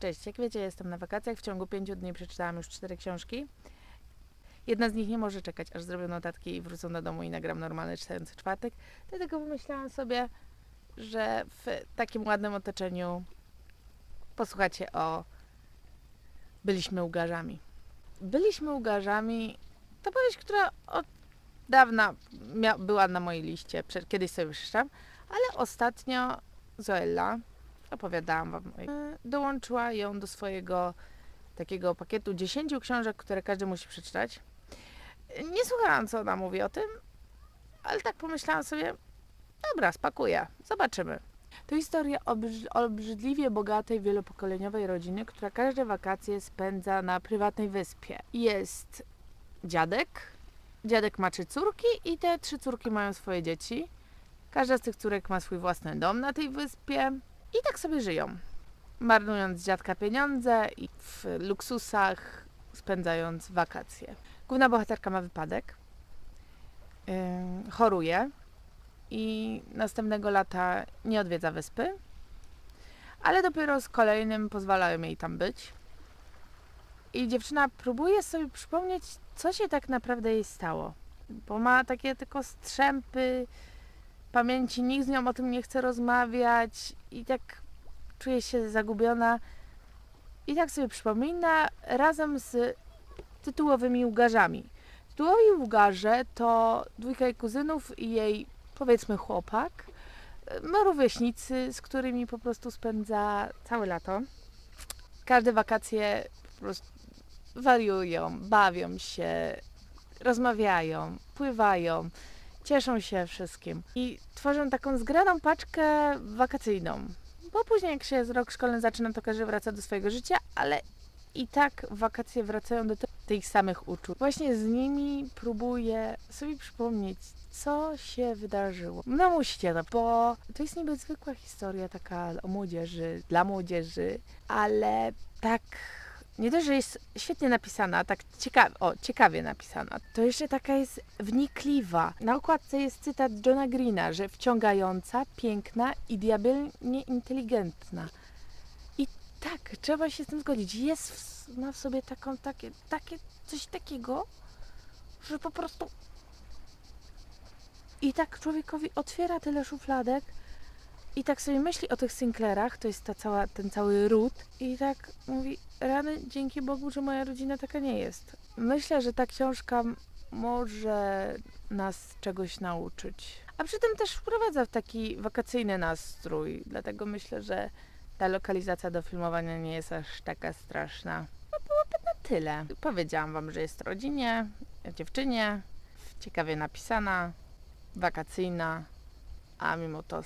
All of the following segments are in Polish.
Cześć, jak wiecie, jestem na wakacjach. W ciągu pięciu dni przeczytałam już cztery książki. Jedna z nich nie może czekać, aż zrobię notatki i wrócę do domu i nagram normalny czytający czwartek. Dlatego pomyślałam sobie, że w takim ładnym otoczeniu posłuchacie o Byliśmy ugarzami. Byliśmy ugarzami to powieść, która od dawna była na mojej liście, kiedyś sobie przeczytam, ale ostatnio Zoella, opowiadałam wam, e, dołączyła ją do swojego takiego pakietu 10 książek, które każdy musi przeczytać. Nie słuchałam, co ona mówi o tym, ale tak pomyślałam sobie, dobra, spakuję, zobaczymy. To historia obrzy- obrzydliwie bogatej, wielopokoleniowej rodziny, która każde wakacje spędza na prywatnej wyspie. Jest dziadek, dziadek ma trzy córki i te trzy córki mają swoje dzieci. Każda z tych córek ma swój własny dom na tej wyspie i tak sobie żyją. Marnując dziadka pieniądze i w luksusach spędzając wakacje. Główna bohaterka ma wypadek, yy, choruje i następnego lata nie odwiedza wyspy, ale dopiero z kolejnym pozwalają jej tam być. I dziewczyna próbuje sobie przypomnieć, co się tak naprawdę jej stało. Bo ma takie tylko strzępy pamięci, nikt z nią o tym nie chce rozmawiać i tak czuje się zagubiona. I tak sobie przypomina razem z tytułowymi łgarzami. Tytułowi łgarze to dwójka jej kuzynów i jej, powiedzmy, chłopak. Ma rówieśnicy, z którymi po prostu spędza całe lato. Każde wakacje po prostu wariują, bawią się, rozmawiają, pływają, cieszą się wszystkim i tworzą taką zgraną paczkę wakacyjną. Bo później, jak się rok szkolny zaczyna, to każdy wraca do swojego życia, ale i tak wakacje wracają do tych samych uczuć. Właśnie z nimi próbuję sobie przypomnieć, co się wydarzyło. No musicie, no, bo to jest niby zwykła historia taka o młodzieży, dla młodzieży, ale tak nie dość, że jest świetnie napisana, tak ciekawie, o, ciekawie napisana, to jeszcze taka jest wnikliwa. Na okładce jest cytat Johna Greena, że wciągająca, piękna i diabelnie inteligentna. I tak, trzeba się z tym zgodzić. Jest w, ma w sobie taką, takie, takie, coś takiego, że po prostu i tak człowiekowi otwiera tyle szufladek i tak sobie myśli o tych Sinclairach, to jest ta cała, ten cały ród i tak mówi, rany, dzięki Bogu, że moja rodzina taka nie jest. Myślę, że ta książka może nas czegoś nauczyć. A przy tym też wprowadza w taki wakacyjny nastrój, dlatego myślę, że ta lokalizacja do filmowania nie jest aż taka straszna. No byłoby na tyle. Powiedziałam wam, że jest rodzinie, dziewczynie, ciekawie napisana, wakacyjna, a mimo to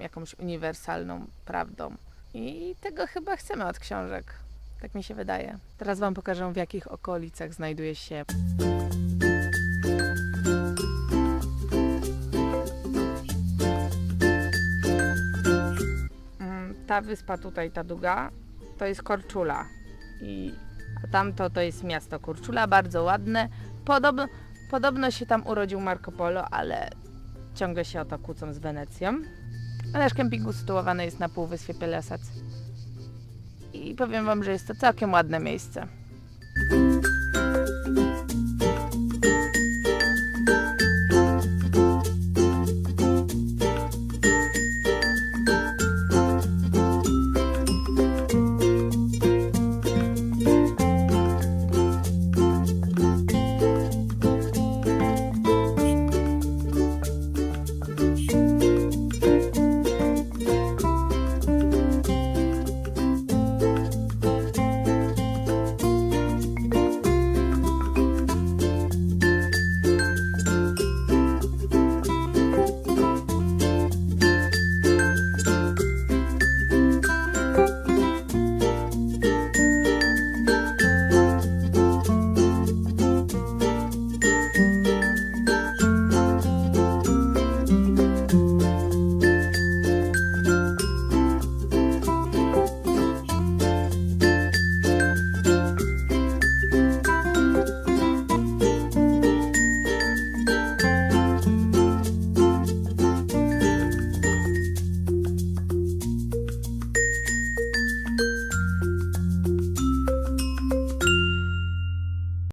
jakąś uniwersalną prawdą. I tego chyba chcemy od książek. Tak mi się wydaje. Teraz Wam pokażę, w jakich okolicach znajduje się. Mm, Ta wyspa tutaj, ta długa, to jest Korczula. I tamto to jest miasto Korczula, bardzo ładne. Podobno, podobno się tam urodził Marco Polo, ale ciągle się o to kłócą z Wenecją. A nasz kemping usytuowany jest na półwyspie Pelesac. I powiem Wam, że jest to całkiem ładne miejsce.